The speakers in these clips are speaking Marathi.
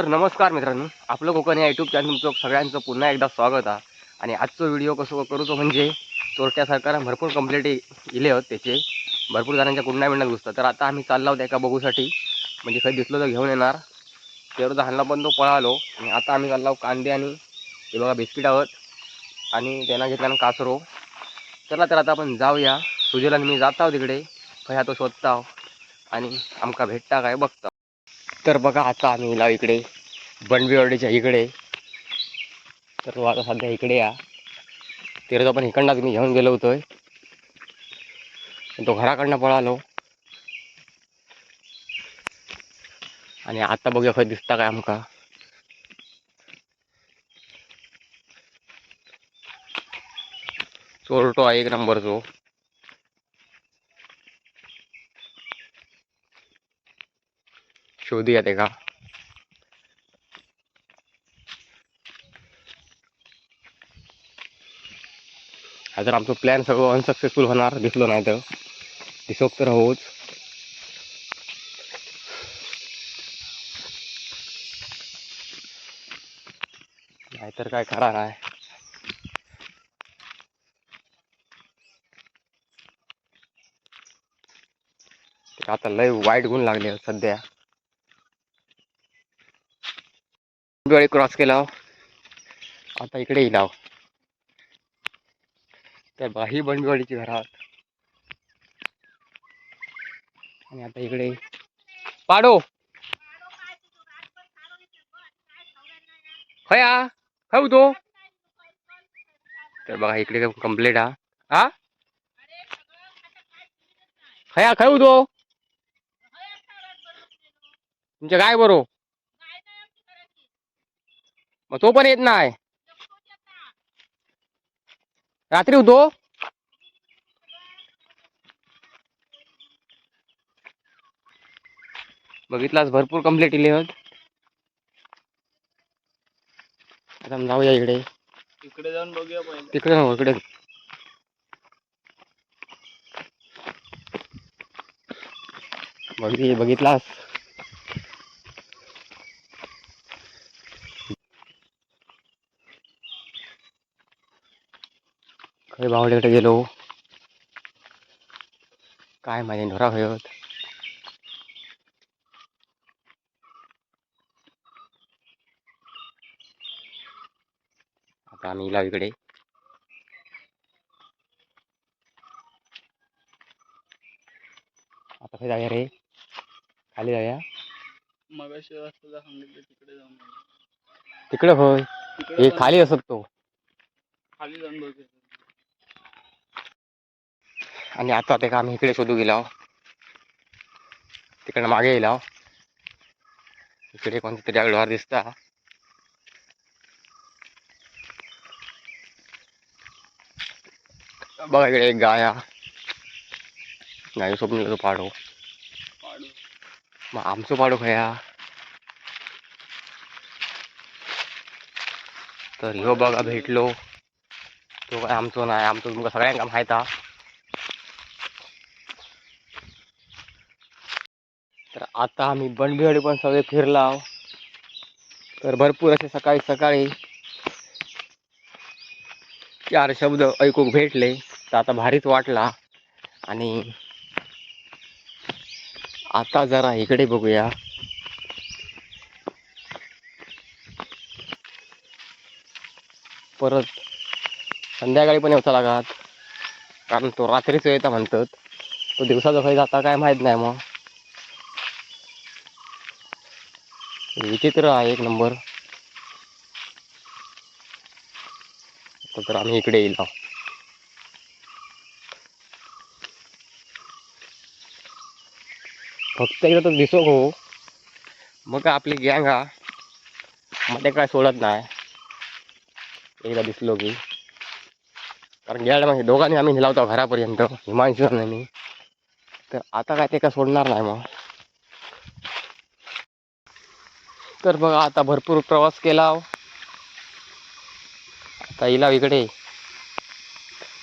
तर नमस्कार मित्रांनो आपलं कोकण या यूट्यूब चॅनल तुमचं सगळ्यांचं पुन्हा एकदा स्वागत आहे. आणि आजचा व्हिडिओ कसं करूचो म्हणजे चोरट्या सरकारनं भरपूर कंप्लेंट इले होत त्याचे. भरपूर जणांच्या कुंडा मिळणार घुसतात तर आता आम्ही चाललो होतो एका बघूसाठी. म्हणजे काही दिसलो तर घेऊन येणार. तेवढं धानला पण तो पळालो. आणि आता आम्ही चाललो कांदे आणि हे बघा बिस्किट आहोत. आणि त्यांना घेतल्यानं कासरो. चला तर आता आपण जाऊया. सुजेला आणि मी जात आहो तिकडे. खया तो शोधता आणि आमका भेटता काय बघता तर बघा आता आम्ही लाव इकडे बनबिवाडीच्या इकडे. तर तो आता सध्या इकडे या. तेरा आपण पण इकडनं तुम्ही घेऊन गेलो होतोय. तो घराकडनं पळालो. आणि आता बघूया खरं दिसता काय आमका. चोरटो आहे एक नंबरचो. शोधूया ते का जर आमचं प्लॅन सगळं अनसक्सेसफुल होणार दिसलो नाही तर. हिशोब तर होच नाहीतर काय खरा नाही आता लय वाईट गुण लागले सध्या. दिवाळी क्रॉस केला हो. आता इकडे येईल तर बाही बंडवाडीची घरात. आणि आता इकडे पाडो. खया खाऊ तो. तर बघा इकडे कंप्लीट हा हा खया खाऊ तो. तुमच्या काय बरो? मग तो पण येत नाही. रात्री होतो. बघितलास भरपूर कंप्लीट इले होत. आता जाऊया इकडे. इकडे जाऊन बघूया तिकडे नको इकडे. बघितली बघितलास? खय बावड्याकडे गेलो. काय माझ्या ढोरा होत आता आम्ही इला इकडे. आता काय जाऊया रे? खाली जाऊया. वाजता सांगितलं तिकडे जाऊन. तिकडे होय. हे खाली असत तो. खाली जाऊन बघूया आणि आता ते का आम्ही इकडे शोधू गेलो हो. तिकडं मागे गेलो हो. इकडे कोणतं तरी डोर दिसता. बघा इकडे एक गाया गाय सोबत गेलो पाडो. पाडू मग आमचं पाडो खया तर ह्यो बघा भेटलो. तो काय आमचो नाही आमचं तुमका सगळ्यांका माहीत हा तर आता आम्ही बंडबिवाडी पण सगळे फिरलाव तर भरपूर असे सकाळी सकाळी चार शब्द ऐकूक भेटले तर आता भारीच वाटला. आणि आता जरा इकडे बघूया. परत संध्याकाळी पण येऊचा लागत कारण तो रात्रीच येता म्हणतात. तो दिवसाचा काही जाता काय माहीत नाही मग. विचित्र आहे एक नंबर. तर आम्ही इकडे येईल. आहोत. फक्त एकदा तर दिसो हो मग आपली गँग हा मध्ये काय सोडत नाही. एकदा दिसलो की. कारण गेल्या मग दोघांनी आम्ही नेला होता घरापर्यंत. हिमांशू आणि तर आता काय ते काय सोडणार नाही मग. तर बघा आता भरपूर प्रवास केला आता इला इकडे.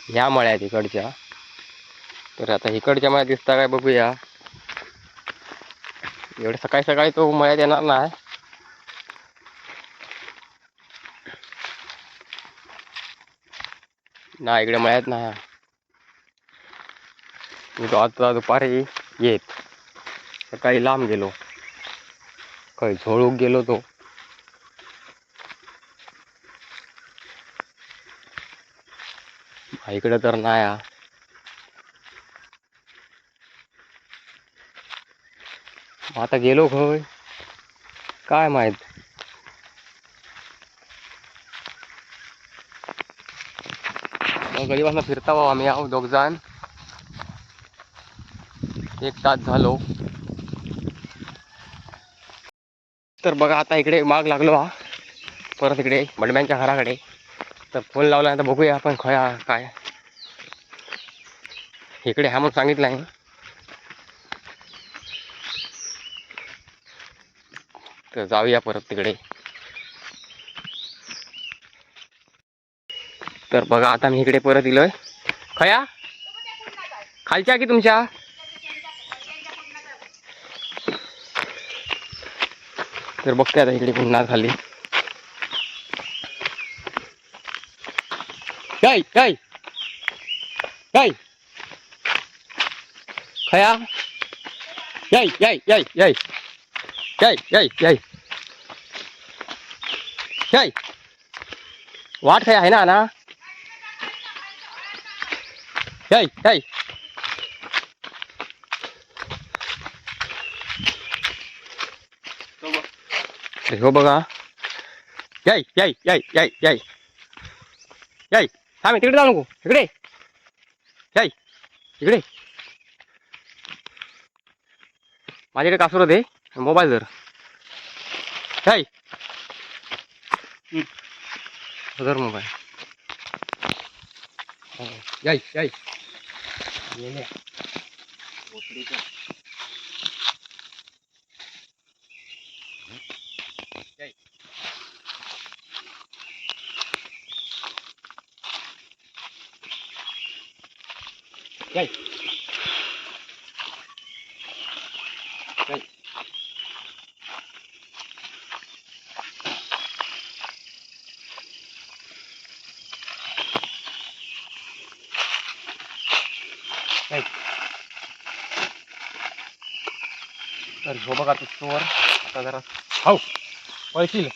ह्या मळ्यात इकडच्या तर आता इकडच्या मळ्यात दिसता काय बघूया. एवढं सकाळी सकाळी तो मळ्यात येणार नाही. ना इकडे मळ्यात नाही. मी तो आता दुपारी येत. सकाळी लांब गेलो. काही झोळूक गेलो तो. इकडे तर नाही हा. आता गेलो खय काय माहीत? मग गरीबांना फिरता भाऊ आम्ही आहो दोघ जण एक तास झालो. तर बघा आता इकडे माग लागलो हा. परत इकडे बडम्यांच्या घराकडे. तर फोन लावला तर बघूया आपण खया काय. इकडे हा म्हणून सांगितलं आहे. तर जाऊया परत तिकडे. तर बघा आता मी इकडे परत इलोय. खया? खालच्या की तुमच्या? तर बघते आता इकडे पुन्हा खाली काय काय काय खया याय याय याय याय याय याय याय याय वाट खया आहे ना ना याय याय तो बघ. अरे हो बघा. याय याय याय याय याय. याय थांब तिकडे जाऊ नको. इकडे. याय इकडे. माझ्याकडे कासुर दे मोबाईल धर. याय. हम्म. धर मोबाईल. याय याय. याय. Vem. Vem. Vem. Dar joba ca tuturor. Asta era... Hau! Păi, file!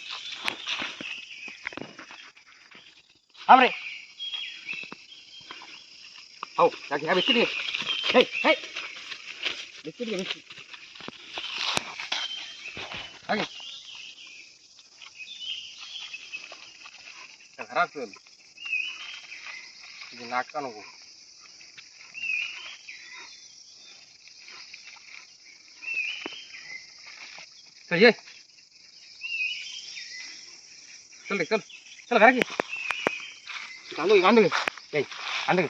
Abre! હો રાખી આ બેસી હે હે બેસી દે બેસી આગે ખરાબ છે ఇది నాకు అనుకో సరే చల్ చల్ చల్ వెనక్కి అందుకు అందుకు అందుకు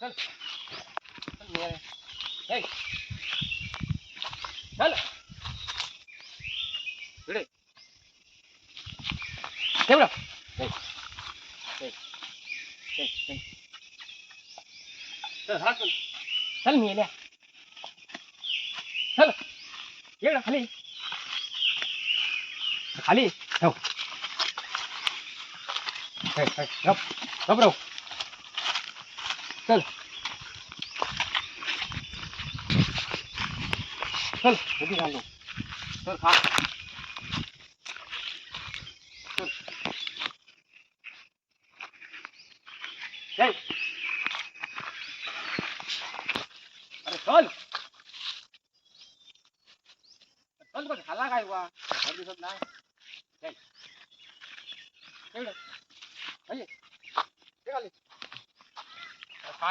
चल चल मेरा है चल रेडी कैमरा चल चल चल चल हां चल चल मेरा चल येडा खाली खाली ठेव ठेव ठेव ठेव चल. चल किती घालतो चल खा चल. चल. अरे चल. चल बघ झाला काय बा दिसत नाही. चल.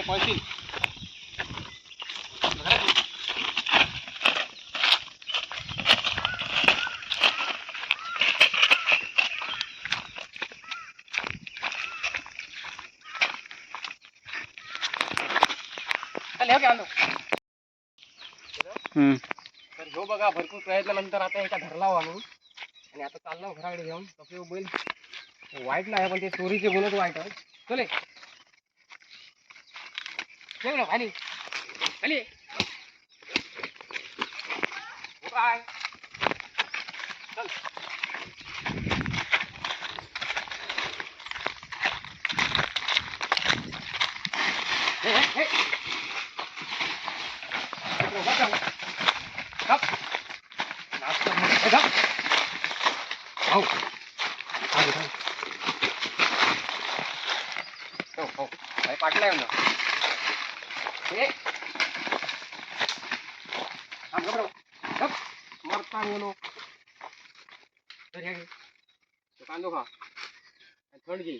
घे, हे. हम्म. तर ह्यो बघा भरपूर प्रयत्नानंतर आता एका धरला हो आम्ही. आणि आता चाललो घराकडे घेऊन. तसे बैल वाईट नाही पण ते चोरीचे गुणच वाईट आहे. चले. चल ना, खाली खाली हो काय चल हे, हे, हे. इकडं उभा राहा. गप. नाचतो म्हणून. हे गप. भाऊ. थांब, थांब. हो, हो. अरे पाटला येऊ ना. कांदो खा. थंड घे.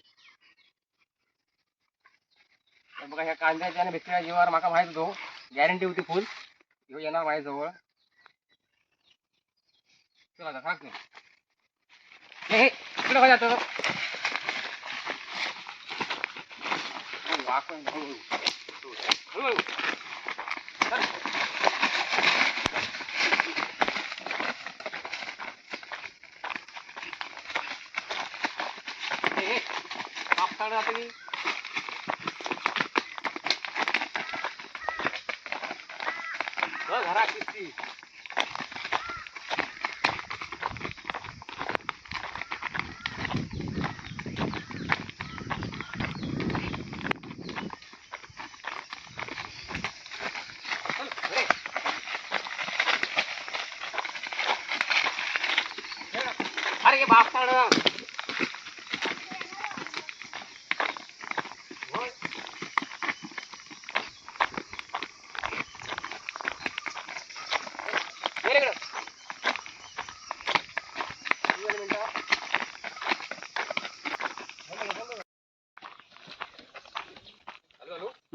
बघा ह्या कांद्याच्या आणि भिकऱ्या जीवावर माका माहीत होतो. गॅरंटी होती फुल ह्यो येणार माझ्या जवळ चला आता खाक नाही. इकडे काय जातं वाकून আপনারা আপনি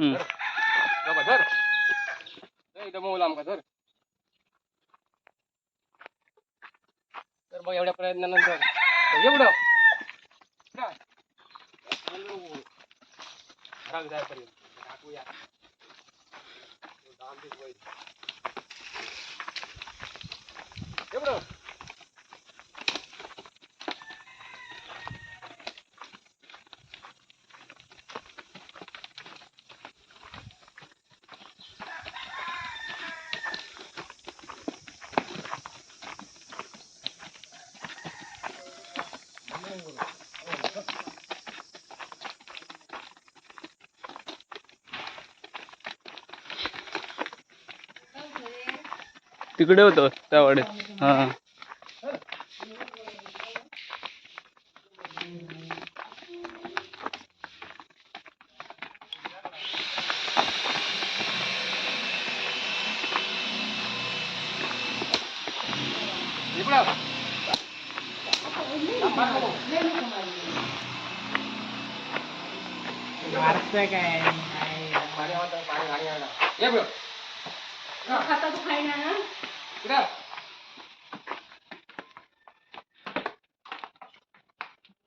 हम्म. धर. एकदम मोला आमका धर. तर मग एवढ्या प्रयत्नानंतर. एवढं काय? घरात जायपर्यंत टाकूया दाम बी बैल. एवढं तिकडे होतो त्याकडे हा. इकडं मारतोय काय पाणी आवडतं, पाणी गाडी आणा. ये बघ. खाता तू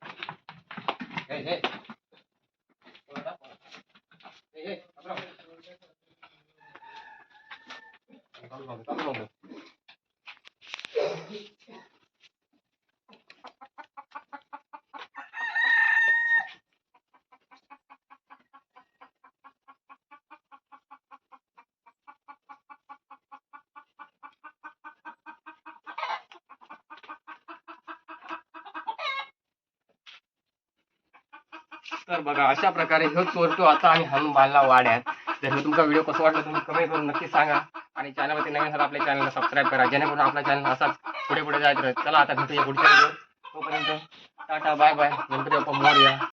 खाईना ना इकडं. हे, हे. हे, हे. अब्राम. चालू राहू दे, चालू राहू दे. तर बघा अशा प्रकारे ह्यो चोरतो आता आणि हनुमानला वाड्यात. तर हे तुमचा व्हिडिओ कसं वाटलं तुम्ही कमेंट करून नक्की सांगा. आणि चॅनलवरती नवीन झाला आपल्या चॅनलला सबस्क्राईब करा. जेणेकरून आपला चॅनल असाच पुढे पुढे जायचं चला आता भेटूया पुढच्या व्हिडिओ तोपर्यंत tata bye bye Ganpati Bappa Morya